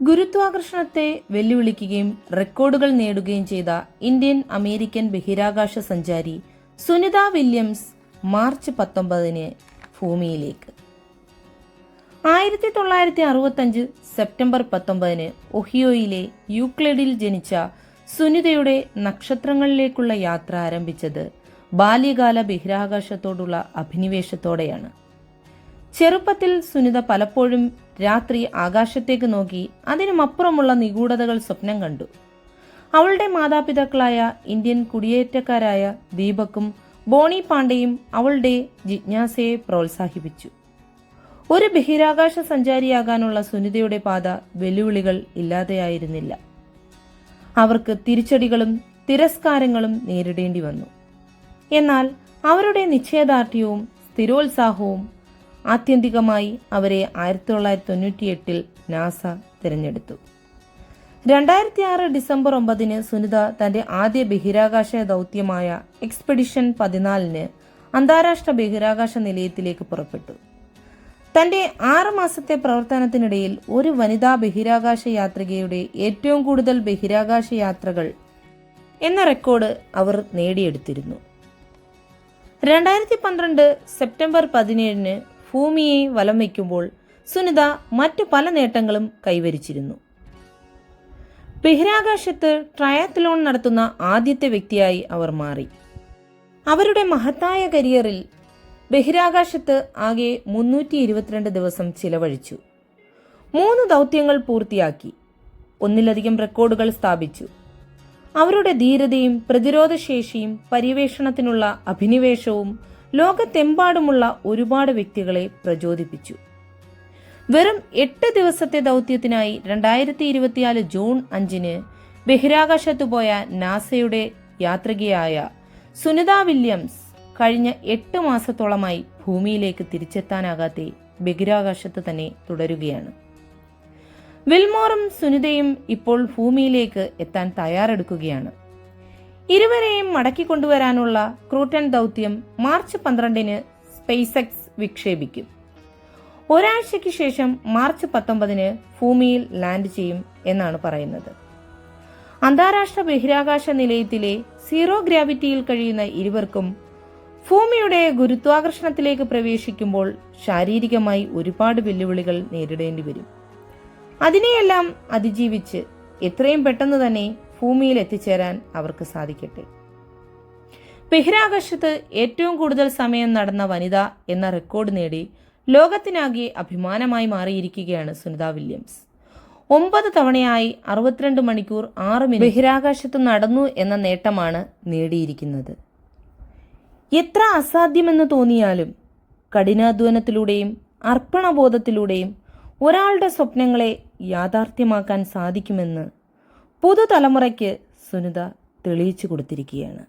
ഗുരുത്വാകർഷണത്തെ വെല്ലുവിളിക്കുകയും റെക്കോർഡുകൾ നേടുകയും ചെയ്ത ഇന്ത്യൻ അമേരിക്കൻ ബഹിരാകാശ സഞ്ചാരി സുനിത വില്യംസ് മാർച്ച് പത്തൊമ്പതിന് ഭൂമിയിലേക്ക്. ആയിരത്തി തൊള്ളായിരത്തി അറുപത്തഞ്ച് സെപ്റ്റംബർ പത്തൊമ്പതിന് ഒഹിയോയിലെ യൂക്ലിഡിൽ ജനിച്ച സുനിതയുടെ നക്ഷത്രങ്ങളിലേക്കുള്ള യാത്ര ആരംഭിച്ചത് ബാല്യകാല ബഹിരാകാശത്തോടുള്ള അഭിനിവേശത്തോടെയാണ്. ചെറുപ്പത്തിൽ സുനിത പലപ്പോഴും രാത്രി ആകാശത്തേക്ക് നോക്കി അതിനുമപ്പുറമുള്ള നിഗൂഢതകൾ സ്വപ്നം കണ്ടു. അവളുടെ മാതാപിതാക്കളായ ഇന്ത്യൻ കുടിയേറ്റക്കാരായ ദീപക്കും ബോണി പാണ്ഡെയും അവളുടെ ജിജ്ഞാസയെ പ്രോത്സാഹിപ്പിച്ചു. ഒരു ബഹിരാകാശ സഞ്ചാരിയാകാനുള്ള സുനിതയുടെ പാത വെല്ലുവിളികൾ ഇല്ലാതെയായിരുന്നില്ല. അവർക്ക് തിരിച്ചടികളും തിരസ്കാരങ്ങളും നേരിടേണ്ടി വന്നു. എന്നാൽ അവരുടെ നിശ്ചയദാർഢ്യവും സ്ഥിരോത്സാഹവും ആത്യന്തികമായി അവരെ ആയിരത്തി തൊള്ളായിരത്തി തൊണ്ണൂറ്റി എട്ടിൽ നാസ തിരഞ്ഞെടുത്തു. രണ്ടായിരത്തി ആറ് ഡിസംബർ ഒമ്പതിന് സുനിത തന്റെ ആദ്യ ബഹിരാകാശ ദൗത്യമായ എക്സ്പെഡിഷൻ പതിനാലിന് അന്താരാഷ്ട്ര ബഹിരാകാശ നിലയത്തിലേക്ക് പുറപ്പെട്ടു. തന്റെ ആറ് മാസത്തെ പ്രവർത്തനത്തിനിടയിൽ ഒരു വനിതാ ബഹിരാകാശ യാത്രികയുടെ ഏറ്റവും കൂടുതൽ ബഹിരാകാശ യാത്രകൾ എന്ന റെക്കോർഡ് അവർ നേടിയെടുത്തിരുന്നു. രണ്ടായിരത്തി പന്ത്രണ്ട് സെപ്റ്റംബർ പതിനേഴിന് ഭൂമിയെ വലം വയ്ക്കുമ്പോൾ സുനിത മറ്റു പല നേട്ടങ്ങളും കൈവരിച്ചിരുന്നു. ബഹിരാകാശത്ത് ട്രയാത്ലോൺ നടത്തുന്ന ആദ്യത്തെ വ്യക്തിയായി അവർ മാറി. അവരുടെ മഹത്തായ കരിയറിൽ ബഹിരാകാശത്ത് ആകെ മുന്നൂറ്റി ഇരുപത്തിരണ്ട് ദിവസം ചിലവഴിച്ചു. മൂന്ന് ദൗത്യങ്ങൾ പൂർത്തിയാക്കി. ഒന്നിലധികം റെക്കോർഡുകൾ സ്ഥാപിച്ചു. അവരുടെ ധീരതയും പ്രതിരോധശേഷിയും പര്യവേഷണത്തിനുള്ള അഭിനിവേശവും ലോകത്തെമ്പാടുമുള്ള ഒരുപാട് വ്യക്തികളെ പ്രചോദിപ്പിച്ചു. വെറും എട്ട് ദിവസത്തെ ദൗത്യത്തിനായി രണ്ടായിരത്തി ഇരുപത്തിനാല് ജൂൺ അഞ്ചിന് ബഹിരാകാശത്തു പോയ നാസയുടെ യാത്രികയായ സുനിത വില്യംസ് കഴിഞ്ഞ എട്ട് മാസത്തോളമായി ഭൂമിയിലേക്ക് തിരിച്ചെത്താനാകാതെ ബഹിരാകാശത്ത് തന്നെ തുടരുകയാണ്. വിൽമോറും സുനിതയും ഇപ്പോൾ ഭൂമിയിലേക്ക് എത്താൻ തയ്യാറെടുക്കുകയാണ്. ഇരുവരെയും മടക്കി കൊണ്ടുവരാനുള്ള ക്രൂട്ടൻ ദൗത്യം മാർച്ച് പന്ത്രണ്ടിന് സ്പേസ് എക്സ് വിക്ഷേപിക്കും. ഒരാഴ്ചയ്ക്ക് ശേഷം മാർച്ച് പത്തൊമ്പതിന് ഭൂമിയിൽ ലാൻഡ് ചെയ്യും എന്നാണ് പറയുന്നത്. അന്താരാഷ്ട്ര ബഹിരാകാശ നിലയത്തിലെ സീറോ ഗ്രാവിറ്റിയിൽ കഴിയുന്ന ഇരുവർക്കും ഭൂമിയുടെ ഗുരുത്വാകർഷണത്തിലേക്ക് പ്രവേശിക്കുമ്പോൾ ശാരീരികമായി ഒരുപാട് വെല്ലുവിളികൾ നേരിടേണ്ടി വരും. അതിനെയെല്ലാം അതിജീവിച്ച് എത്രയും പെട്ടെന്ന് തന്നെ ഭൂമിയിൽ എത്തിച്ചേരാൻ അവർക്ക് സാധിക്കട്ടെ. ബഹിരാകാശത്ത് ഏറ്റവും കൂടുതൽ സമയം നടന്ന വനിത എന്ന റെക്കോർഡ് നേടി ലോകത്തിനാകെ അഭിമാനമായി മാറിയിരിക്കുകയാണ് സുനിത വില്യംസ്. ഒമ്പത് തവണയായി അറുപത്തിരണ്ട് മണിക്കൂർ ആറ് മിനിറ്റ് ബഹിരാകാശത്ത് നടന്നു എന്ന നേട്ടമാണ് നേടിയിരിക്കുന്നത്. എത്ര അസാധ്യമെന്ന് തോന്നിയാലും കഠിനാധ്വാനത്തിലൂടെയും അർപ്പണബോധത്തിലൂടെയും ഒരാളുടെ സ്വപ്നങ്ങളെ യാഥാർത്ഥ്യമാക്കാൻ സാധിക്കുമെന്ന് പുതുതലമുറയ്ക്ക് സുനിത തെളിയിച്ചു കൊടുത്തിരിക്കുകയാണ്.